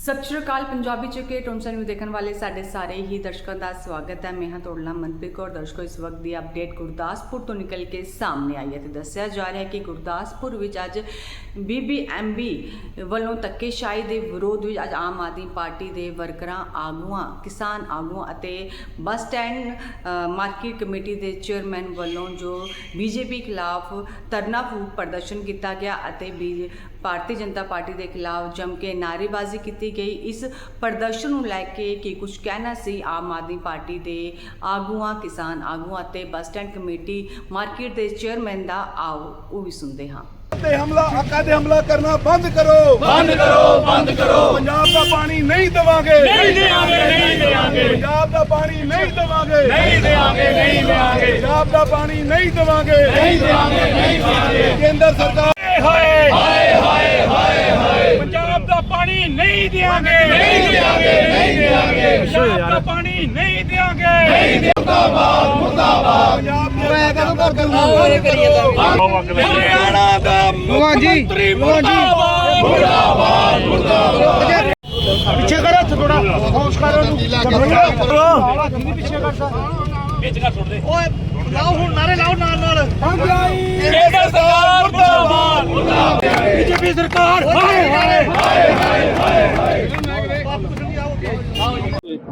ਸਤਿ ਸ਼੍ਰੀ ਅਕਾਲ, ਪੰਜਾਬੀ ਚੁੱਕੇ ਟੋਨਸਨ ਨੂੰ ਦੇਖਣ ਵਾਲੇ ਸਾਡੇ ਸਾਰੇ ਹੀ ਦਰਸ਼ਕਾਂ ਦਾ ਸਵਾਗਤ ਹੈ। ਮੈਂ ਹਾਂ ਤੋੜਲਾ ਮਨਪ੍ਰੀਤ ਕੌਰ। ਦਰਸ਼ਕੋ, ਇਸ ਵਕਤ ਦੀ ਅਪਡੇਟ ਗੁਰਦਾਸਪੁਰ ਤੋਂ ਨਿਕਲ ਕੇ ਸਾਹਮਣੇ ਆਈ ਹੈ ਤੇ ਦੱਸਿਆ ਜਾ ਰਿਹਾ ਹੈ ਕਿ ਗੁਰਦਾਸਪੁਰ ਵਿੱਚ ਅੱਜ ਬੀਬੀਐਮਬੀ ਵੱਲੋਂ ਧੱਕੇਸ਼ਾਹੀ ਦੇ ਵਿਰੋਧ ਵਿੱਚ ਅੱਜ ਆਮ ਆਦਮੀ ਪਾਰਟੀ ਦੇ ਵਰਕਰਾਂ, ਆਗੂਆਂ, ਕਿਸਾਨ ਆਗੂਆਂ ਅਤੇ ਬੱਸ ਸਟੈਂਡ ਮਾਰਕੀਟ ਕਮੇਟੀ ਦੇ ਚੇਅਰਮੈਨ ਵੱਲੋਂ ਜੋ ਬੀਜੇਪੀ ਖਿਲਾਫ ਧਰਨਾ ਫੂਕ ਪ੍ਰਦਰਸ਼ਨ ਕੀਤਾ ਗਿਆ ਅਤੇ ਬੀ ਭਾਰਤੀ ਜਨਤਾ ਪਾਰਟੀ ਦੇ ਖਿਲਾਫ ਜੰਮ ਕੇ ਨਾਅਰੇਬਾਜ਼ੀ ਕੀਤੀ ਗਈ। ਇਸ ਪ੍ਰਦਰਸ਼ਨ ਨੂੰ ਲੈ ਕੇ ਕੀ ਕੁਝ ਕਹਿਣਾ ਸੀ ਆਮ ਆਦਮੀ ਪਾਰਟੀ ਦੇ ਆਗੂਆਂ ਕਿਸਾਨ ਆਗੂਆਂ ਅਤੇ ਬੱਸ ਸਟੈਂਡ ਕਮੇਟੀ ਮਾਰਕੀਟ ਦੇ ਚੇਅਰਮੈਨ ਦਾ? ਆਓ ਉਹ ਵੀ ਸੁਣਦੇ ਹਾਂ। ਤੇ ਹਮਲਾ ਹੱਕਾਂ ਤੇ ਹਮਲਾ ਕਰਨਾ ਬੰਦ ਕਰੋ। ਬੰਦ ਕਰੋ ਬੰਦ ਕਰੋ। ਪੰਜਾਬ ਦਾ ਪਾਣੀ ਨਹੀਂ ਦਵਾਂਗੇ। ਨਹੀਂ ਦੇਾਂਗੇ ਨਹੀਂ ਦੇਾਂਗੇ ਪੰਜਾਬ ਦਾ ਪਾਣੀ ਨਹੀਂ ਦਵਾਂਗੇ। ਨਹੀਂ ਦੇਾਂਗੇ ਨਹੀਂ ਦੇਾਂਗੇ ਪੰਜਾਬ ਦਾ ਪਾਣੀ ਨਹੀਂ ਦਵਾਂਗੇ। ਨਹੀਂ ਦੇਾਂਗੇ ਨਹੀਂ ਦੇਾਂਗੇ ਕੇਂਦਰ ਸਰਕਾਰ ਹਾਏ। ਹਾਏ ਹਾਏ ਹਾਏ ਹਾਏ। ਪੰਜਾਬ ਦਾ ਪਾਣੀ ਨਹੀਂ ਦੇਾਂਗੇ ਨਹੀਂ ਦੇਾਂਗੇ ਨਹੀਂ ਦੇਾਂਗੇ ਪੰਜਾਬ ਦਾ ਪਾਣੀ ਨਹੀਂ ਦੇਾਂਗੇ ਨਹੀਂ ਪੰਜਾਬ ਦੇ ਕਦੋਂ ਕਰ ਹਰਿਆਣਾ ਦਾ ਮੁੱਖ ਮੰਤਰੀ ਮੁਰਦਾਬਾਦ। ਮੁਰਦਾਬਾਦ ਮੁਰਦਾਬਾਦ। ਪਿੱਛੇ ਕਰ ਥੋੜਾ ਹੌਸ ਕਰ ਕੇਂਦਰ ਸਰਕਾਰ ਮੁਰਦਾਬਾਦ ਮੁਰਦਾਬਾਦ ਸਰਕਾਰ। ਹਾਏ ਹਾਏ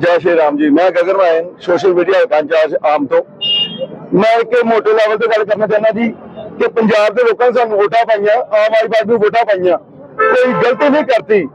ਜੈ ਸ਼੍ਰੀ ਰਾਮ ਜੀ, ਮੈਂ ਗਗਨ ਰਾਇਨ ਸੋਸ਼ਲ ਮੀਡੀਆ ਕੰਚਾਜ ਆਮ ਤੋਂ। ਮੈਂ ਇੱਕ ਮੋਟੇ ਲੈਵਲ ਤੇ ਗੱਲ ਕਰਨਾ ਚਾਹੁੰਦਾ ਜੀ, ਕਿ ਪੰਜਾਬ ਦੇ ਲੋਕਾਂ ਸਾਨੂੰ ਵੋਟਾਂ ਪਾਈਆਂ, ਆਮ ਆਦਮੀ ਪਾਰਟੀ ਨੂੰ ਵੋਟਾਂ ਪਾਈਆਂ। ਕੋਈ ਗਲਤੀ ਨਹੀਂ ਕਰਤੀ।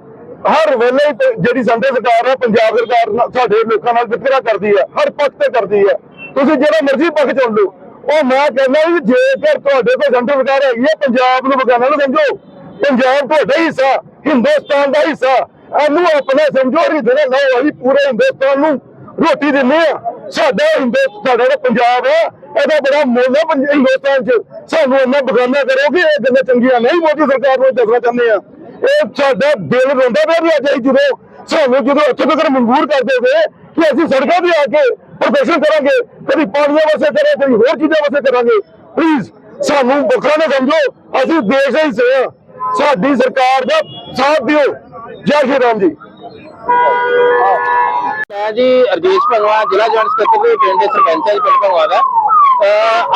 ਹਰ ਵੇਲੇ ਜਿਹੜੀ ਸੰਦੇ ਸਰਕਾਰ ਹੈ ਪੰਜਾਬ ਸਰਕਾਰ ਸਾਡੇ ਲੋਕਾਂ ਨਾਲ ਵਿਤਕਰਾ ਕਰਦੀ ਹੈ ਹਰ ਪੱਖ ਤੇ ਕਰਦੀ ਹੈ ਤੁਸੀਂ ਜਿਹੜਾ ਮਰਜ਼ੀ ਪੱਖ ਚੁਣ ਲਓ। ਉਹ ਮੈਂ ਕਹਿੰਦਾ ਵੀ ਜੇਕਰ ਤੁਹਾਡੇ ਕੋਲ ਸੰਦੇ ਸਰਕਾਰ ਹੈਗੀ ਆ, ਪੰਜਾਬ ਨੂੰ ਬਗਾਨਾ ਨਾ ਸਮਝੋ। ਪੰਜਾਬ ਤੁਹਾਡਾ ਹਿੱਸਾ, ਹਿੰਦੁਸਤਾਨ ਦਾ ਹਿੱਸਾ। ਇਹਨੂੰ ਆਪਣਾ ਸਮਝੋ ਹਿੱਸੇ ਨਾਲ ਲਓ ਅਸੀਂ ਪੂਰੇ ਹਿੰਦੁਸਤਾਨ ਨੂੰ ਰੋਟੀ ਦਿੰਦੇ ਆ ਸਾਡਾ ਹਿੰਦੂ, ਸਾਡਾ ਜਿਹੜਾ ਪੰਜਾਬ ਹੈ, ਇਹਦਾ ਬੜਾ ਮੁੱਲ ਹੈ ਹਿੰਦੁਸਤਾਨ 'ਚ। ਸਾਨੂੰ ਇੰਨਾ ਬਗਾਨਾ ਕਰੋਗੇ, ਇਹ ਗੱਲਾਂ ਚੰਗੀਆਂ ਨਹੀਂ ਮੋਦੀ ਸਰਕਾਰ ਨੂੰ ਦੱਸਣਾ ਚਾਹੁੰਦੇ ਆ ਇਹ ਸਾਡਾ ਦਿਲ ਰੋਂਦਾ ਪਿਆ ਵੀ ਅੱਜ ਜਦੋਂ, ਸਾਨੂੰ ਜਦੋਂ ਇੱਥੇ ਤੱਕ ਮਨਜ਼ੂਰ ਕਰਦੇ ਦੇਵੇ ਕਿ ਅਸੀਂ ਸੜਕਾਂ ਤੇ ਆ ਕੇ ਪ੍ਰਦਰਸ਼ਨ ਕਰਾਂਗੇ, ਕਦੀ ਪਾਣੀਆਂ ਵਾਸਤੇ ਕਰਾਂਗੇ, ਕਦੀ ਹੋਰ ਚੀਜ਼ਾਂ ਵਾਸਤੇ ਕਰਾਂਗੇ ਪਲੀਜ਼ ਸਾਨੂੰ ਵੱਖਰਾ ਨਾ ਸਮਝੋ, ਅਸੀਂ ਦੇਸ਼ ਦੇ ਹਿੱਸੇ ਆ ਸਾਡੀ ਸਰਕਾਰ ਦਾ ਸਾਥ ਦਿਓ। ਜੈ ਸ਼੍ਰੀ ਰਾਮ ਜੀ। ਮੈਂ ਜੀ ਅਰਜੀਸ਼ ਭਗਵਾ ਜ਼ਿਲ੍ਹਾ ਜੁਆਇੰਟ ਸਕੱਤਰ ਪਿੰਡ ਦੇ ਸਰਪੰਚ ਹੈ ਪਿੰਡ ਭਗਵਾ ਦਾ।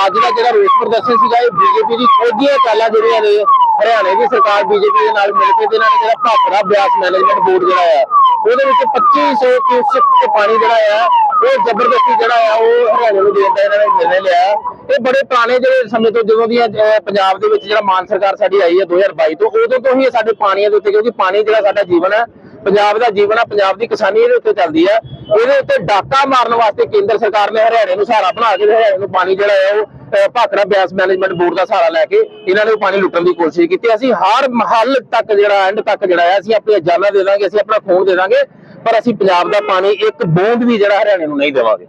ਅੱਜ ਦਾ ਜਿਹੜਾ ਰੋਸ ਪ੍ਰਦਰਸ਼ਨ ਸੀਗਾ, ਇਹ ਬੀਜੇਪੀ ਦੀ ਖੋਦੀਆਂ ਚਾਲਾਂ ਜਿਹੜੀਆਂ ਨੇ, ਹਰਿਆਣੇ ਦੀ ਸਰਕਾਰ ਬੀਜੇਪੀ ਦੇ ਨਾਲ ਮਿਲ ਕੇ ਤੇ ਇਹਨਾਂ ਨੇ ਜਿਹੜਾ ਭਾਖੜਾ ਬਿਆਸ ਮੈਨੇਜਮੈਂਟ ਬੋਰਡ ਜਿਹੜਾ ਆ, ਉਹਦੇ ਵਿੱਚ 2500 ਕਿਊਸਕ ਪਾਣੀ ਜਿਹੜਾ ਆ ਉਹ ਜ਼ਬਰਦਸਤੀ ਜਿਹੜਾ ਆ, ਉਹ ਹਰਿਆਣੇ ਨੂੰ ਦੇਣ ਦਾ ਇਹਨਾਂ ਨੇ ਨਿਰਣੇ ਲਿਆ। ਇਹ ਬੜੇ ਪੁਰਾਣੇ ਜਿਹੜੇ ਸਮੇਂ ਤੋਂ ਜਦੋਂ ਦੀ ਪੰਜਾਬ ਦੇ ਵਿੱਚ ਜਿਹੜਾ ਮਾਨ ਸਰਕਾਰ ਸਾਡੀ ਆਈ ਹੈ 2022 ਤੋਂ, ਉਦੋਂ ਤੋਂ ਹੀ ਸਾਡੇ ਪਾਣੀਆਂ ਦੇ ਉੱਤੇ, ਕਿਉਂਕਿ ਪਾਣੀ ਜਿਹੜਾ ਸਾਡਾ ਜੀਵਨ ਹੈ, ਪੰਜਾਬ ਦਾ ਜੀਵਨ ਆ ਪੰਜਾਬ ਦੀ ਕਿਸਾਨੀ ਇਹਦੇ ਉੱਤੇ ਚੱਲਦੀ ਆ ਇਹਦੇ ਉੱਤੇ ਡਾਕਾ ਮਾਰਨ ਵਾਸਤੇ ਕੇਂਦਰ ਸਰਕਾਰ ਨੇ ਹਰਿਆਣੇ ਨੂੰ ਸਹਾਰਾ ਬਣਾ ਕੇ ਹਰਿਆਣੇ ਨੂੰ ਪਾਣੀ ਜਿਹੜਾ ਹੈ, ਉਹ ਭਾਖੜਾ ਬਿਆਸ ਮੈਨੇਜਮੈਂਟ ਬੋਰਡ ਦਾ ਸਹਾਰਾ ਲੈ ਕੇ ਇਹਨਾਂ ਨੇ ਪਾਣੀ ਲੁੱਟਣ ਦੀ ਕੋਸ਼ਿਸ਼ ਕੀਤੀ। ਅਸੀਂ ਹਰ ਮਹੱਲ ਤੱਕ ਜਿਹੜਾ, ਐਂਡ ਤੱਕ ਜਿਹੜਾ ਹੈ, ਅਸੀਂ ਆਪਣੀਆਂ ਜਾਨਾਂ ਦੇ ਦਾਂਗੇ, ਅਸੀਂ ਆਪਣਾ ਖੂਨ ਦੇ ਦਾਂਗੇ। ਪਰ ਅਸੀਂ ਪੰਜਾਬ ਦਾ ਪਾਣੀ ਇੱਕ ਬੂੰਦ ਵੀ ਜਿਹੜਾ ਹਰਿਆਣੇ ਨੂੰ ਨਹੀਂ ਦੇਵਾਂਗੇ।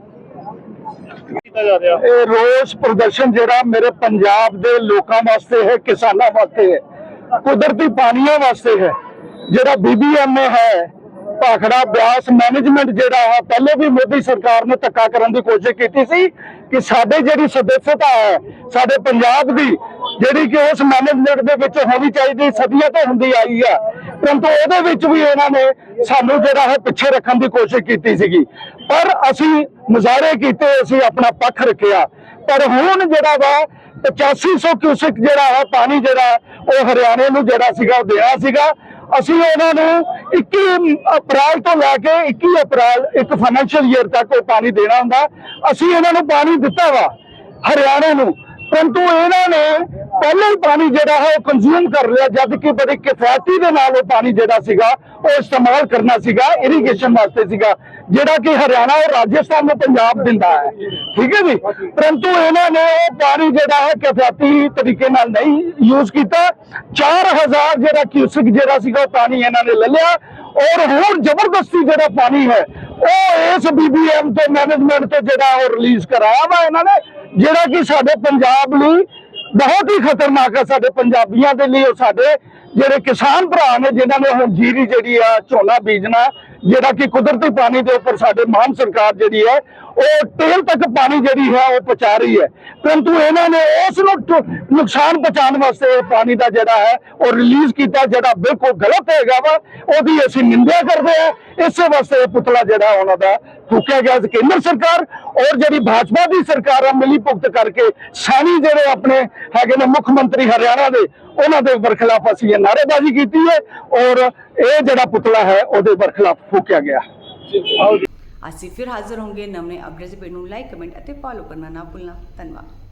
ਇਹ ਰੋਸ ਪ੍ਰਦਰਸ਼ਨ ਜਿਹੜਾ ਮੇਰੇ ਪੰਜਾਬ ਦੇ ਲੋਕਾਂ ਵਾਸਤੇ ਹੈ, ਕਿਸਾਨਾਂ ਵਾਸਤੇ ਹੈ, ਕੁਦਰਤੀ ਪਾਣੀਆਂ ਵਾਸਤੇ ਹੈ। ਜਿਹੜਾ ਬੀਬੀਐਮਏ ਹੈ, ਭਾਖੜਾ ਬਿਆਸ ਮੈਨੇਜਮੈਂਟ ਜਿਹੜਾ ਹੈ, ਪਹਿਲੇ ਵੀ ਮੋਦੀ ਸਰਕਾਰ ਨੇ ਧੱਕਾ ਕਰਨ ਦੀ ਕੋਸ਼ਿਸ਼ ਕੀਤੀ ਸੀ ਕਿ ਸਾਡੇ ਜਿਹੜੀ ਸਦੱਸਤਾ ਹੈ, ਸਾਡੇ ਪੰਜਾਬ ਦੀ ਜਿਹੜੀ ਕਿ ਉਸ ਮੈਨੇਜਮੈਂਟ ਦੇ ਵਿੱਚ ਹੋਣੀ ਚਾਹੀਦੀ, ਸਦੀਆਂ ਤੋਂ ਹੁੰਦੀ ਆਈ ਹੈ ਪਰੰਤੂ ਉਹਦੇ ਵਿੱਚ ਵੀ ਇਹਨਾਂ ਨੇ ਸਾਨੂੰ ਜਿਹੜਾ ਹੈ ਪਿੱਛੇ ਰੱਖਣ ਦੀ ਕੋਸ਼ਿਸ਼ ਕੀਤੀ ਸੀਗੀ। ਪਰ ਅਸੀਂ ਮੁਜ਼ਾਹਰੇ ਕੀਤੇ, ਅਸੀਂ ਆਪਣਾ ਪੱਖ ਰੱਖਿਆ। ਪਰ ਹੁਣ ਜਿਹੜਾ ਵਾ 8500 ਕਿਊਸਕ ਜਿਹੜਾ ਹੈ ਪਾਣੀ ਜਿਹੜਾ ਉਹ ਹਰਿਆਣੇ ਨੂੰ ਜਿਹੜਾ ਸੀਗਾ, ਉਹ ਦੇਣਾ ਸੀਗਾ। ਅਸੀਂ ਉਹਨਾਂ ਨੂੰ 21 ਅਪ੍ਰੈਲ ਤੋਂ ਲੈ ਕੇ 21 ਅਪ੍ਰੈਲ, ਇੱਕ ਫਾਈਨੈਂਸ਼ੀਅਲ ਈਅਰ ਤੱਕ ਉਹ ਪਾਣੀ ਦੇਣਾ ਹੁੰਦਾ। ਅਸੀਂ ਇਹਨਾਂ ਨੂੰ ਪਾਣੀ ਦਿੱਤਾ ਵਾ, ਹਰਿਆਣੇ ਨੂੰ। ਪਰੰਤੂ ਇਹਨਾਂ ਨੇ ਪਹਿਲਾਂ ਹੀ ਪਾਣੀ ਜਿਹੜਾ ਹੈ ਉਹ ਕੰਜ਼ਿਊਮ ਕਰ ਲਿਆ ਜਦ ਕਿ ਬੜੀ ਕਿਫਾਇਤੀ ਦੇ ਨਾਲ ਉਹ ਪਾਣੀ ਜਿਹੜਾ ਸੀਗਾ, ਉਹ ਇਸਤੇਮਾਲ ਕਰਨਾ ਸੀਗਾ ਇਰੀਗੇਸ਼ਨ ਵਾਸਤੇ ਸੀਗਾ, ਜਿਹੜਾ ਕਿ ਹਰਿਆਣਾ ਔਰ ਰਾਜਸਥਾਨ ਨੂੰ ਪੰਜਾਬ ਦਿੰਦਾ ਹੈ। ਠੀਕ ਹੈ ਜੀ? ਪਰੰਤੂ ਇਹਨਾਂ ਨੇ ਉਹ ਪਾਣੀ ਜਿਹੜਾ ਹੈ ਕਿਫਾਇਤੀ ਤਰੀਕੇ ਨਾਲ ਨਹੀਂ ਯੂਜ਼ ਕੀਤਾ। 4000 ਜਿਹੜਾ ਕਿਊਸਕ ਜਿਹੜਾ ਸੀਗਾ ਉਹ ਪਾਣੀ ਇਹਨਾਂ ਨੇ ਲੈ ਲਿਆ। ਔਰ ਹੁਣ ਜ਼ਬਰਦਸਤੀ ਜਿਹੜਾ ਪਾਣੀ ਹੈ, ਉਹ ਇਸ ਬੀਬੀਐਮ ਤੋਂ ਮੈਨੇਜਮੈਂਟ ਤੋਂ ਜਿਹੜਾ ਉਹ ਰਿਲੀਜ਼ ਕਰਾਇਆ ਵਾ ਇਹਨਾਂ ਨੇ, ਜਿਹੜਾ ਕਿ ਸਾਡੇ ਪੰਜਾਬ ਲਈ ਬਹੁਤ ਹੀ ਖਤਰਨਾਕ ਹੈ ਸਾਡੇ ਪੰਜਾਬੀਆਂ ਦੇ ਲਈ ਉਹ ਸਾਡੇ ਜਿਹੜੇ ਕਿਸਾਨ ਭਰਾ ਨੇ, ਜਿਨ੍ਹਾਂ ਨੇ ਹੁਣ ਜੀਰੀ ਜਿਹੜੀ ਆ, ਝੋਨਾ ਬੀਜਣਾ, ਜਿਹੜਾ ਕਿ ਕੁਦਰਤੀ ਪਾਣੀ ਦੇ ਉੱਪਰ ਸਾਡੇ ਮਾਨ ਸਰਕਾਰ ਜਿਹੜੀ ਹੈ ਉਹ ਟੇਲ ਤੱਕ ਪਾਣੀ ਜਿਹੜੀ ਹੈ ਉਹ ਪਹੁੰਚਾ ਰਹੀ ਹੈ। ਪਰੰਤੂ ਇਹਨਾਂ ਨੇ ਉਸ ਨੂੰ ਨੁਕਸਾਨ ਪਹੁੰਚਾਉਣ ਵਾਸਤੇ ਇਹ ਪਾਣੀ ਦਾ ਜਿਹੜਾ ਹੈ ਉਹ ਰਿਲੀਜ਼ ਕੀਤਾ, ਜਿਹੜਾ ਬਿਲਕੁਲ ਗਲਤ ਹੈਗਾ ਵਾ। ਉਹਦੀ ਅਸੀਂ ਨਿੰਦਿਆ ਕਰਦੇ ਆ ਇਸੇ ਵਾਸਤੇ ਇਹ ਪੁਤਲਾ ਜਿਹੜਾ ਉਹਨਾਂ ਦਾ ਫੂਕਿਆ ਗਿਆ। ਸੀ ਕੇਂਦਰ ਸਰਕਾਰ ਔਰ ਜਿਹੜੀ ਭਾਜਪਾ ਦੀ ਸਰਕਾਰ ਆ, ਮਿਲੀ ਭੁਗਤ ਕਰਕੇ ਸੈਣੀ ਜਿਹੜੇ ਆਪਣੇ ਹੈਗੇ ਨੇ ਮੁੱਖ ਮੰਤਰੀ ਹਰਿਆਣਾ ਦੇ, ਉਹਨਾਂ ਦੇ ਬਰਖਲਾਫ ਅਸੀਂ ਇਹ ਨਾਅਰੇਬਾਜ਼ੀ ਕੀਤੀ ਹੈ ਔਰ ਇਹ ਜਿਹੜਾ ਪੁਤਲਾ ਹੈ, ਉਹਦੇ ਬਰਖਲਾਫ ਫੂਕਿਆ ਗਿਆ। ਅਸੀਂ ਫਿਰ ਹਾਜ਼ਰ ਹੋਵਾਂਗੇ ਨਵੇਂ ਅਪਡੇਟਸ ਪੇਜ ਨੂੰ ਲਾਈਕ, ਕਮੈਂਟ ਅਤੇ ਫੋਲੋ ਕਰਨਾ ਨਾ ਭੁੱਲਣਾ। ਧੰਨਵਾਦ।